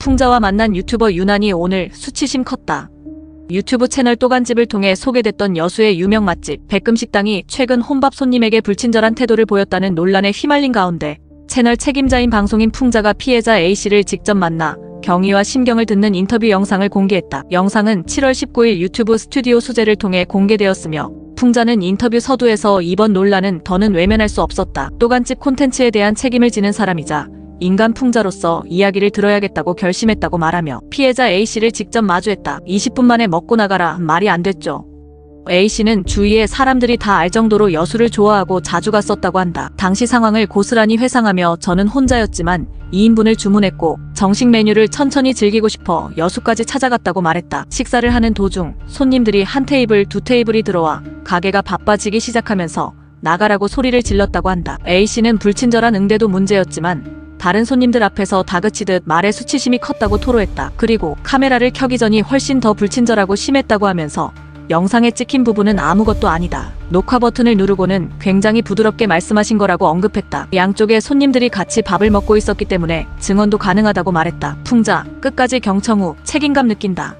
풍자와 만난 유튜버 유난히 오늘 수치심 컸다. 유튜브 채널 또간집을 통해 소개됐던 여수의 유명 맛집 백금식당이 최근 혼밥 손님에게 불친절한 태도를 보였다는 논란에 휘말린 가운데 채널 책임자인 방송인 풍자가 피해자 A씨를 직접 만나 경위와 심경을 듣는 인터뷰 영상을 공개했다. 영상은 7월 19일 유튜브 스튜디오 수제를 통해 공개되었으며 풍자는 인터뷰 서두에서 이번 논란은 더는 외면할 수 없었다. 또간집 콘텐츠에 대한 책임을 지는 사람이자 인간 풍자로서 이야기를 들어야겠다고 결심했다고 말하며 피해자 A씨를 직접 마주했다. 20분 만에 먹고 나가라 말이 안 됐죠. A씨는 주위에 사람들이 다 알 정도로 여수를 좋아하고 자주 갔었다고 한다. 당시 상황을 고스란히 회상하며 저는 혼자였지만 2인분을 주문했고 정식 메뉴를 천천히 즐기고 싶어 여수까지 찾아갔다고 말했다. 식사를 하는 도중 손님들이 한 테이블 두 테이블이 들어와 가게가 바빠지기 시작하면서 나가라고 소리를 질렀다고 한다. A씨는 불친절한 응대도 문제였지만 다른 손님들 앞에서 다그치듯 말의 수치심이 컸다고 토로했다. 그리고 카메라를 켜기 전이 훨씬 더 불친절하고 심했다고 하면서 영상에 찍힌 부분은 아무것도 아니다. 녹화 버튼을 누르고는 굉장히 부드럽게 말씀하신 거라고 언급했다. 양쪽에 손님들이 같이 밥을 먹고 있었기 때문에 증언도 가능하다고 말했다. 풍자, 끝까지 경청후 책임감 느낀다.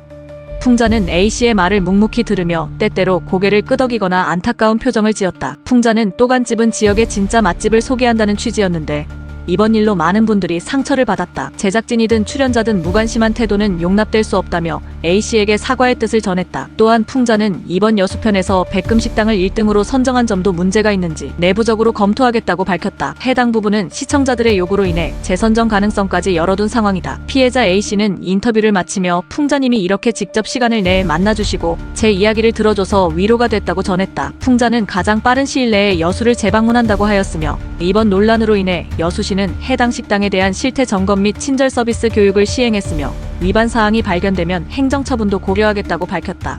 풍자는 A씨의 말을 묵묵히 들으며 때때로 고개를 끄덕이거나 안타까운 표정을 지었다. 풍자는 또간집은 지역의 진짜 맛집을 소개한다는 취지였는데 이번 일로 많은 분들이 상처를 받았다. 제작진이든 출연자든 무관심한 태도는 용납될 수 없다며 A씨에게 사과의 뜻을 전했다. 또한 풍자는 이번 여수편에서 백금식당을 1등으로 선정한 점도 문제가 있는지 내부적으로 검토하겠다고 밝혔다. 해당 부분은 시청자들의 요구로 인해 재선정 가능성까지 열어둔 상황이다. 피해자 A씨는 인터뷰를 마치며 풍자님이 이렇게 직접 시간을 내 만나주시고 제 이야기를 들어줘서 위로가 됐다고 전했다. 풍자는 가장 빠른 시일 내에 여수를 재방문한다고 하였으며 이번 논란으로 인해 여수시는 해당 식당에 대한 실태 점검 및 친절 서비스 교육을 시행했으며 위반 사항이 발견되면 행정처분도 고려하겠다고 밝혔다.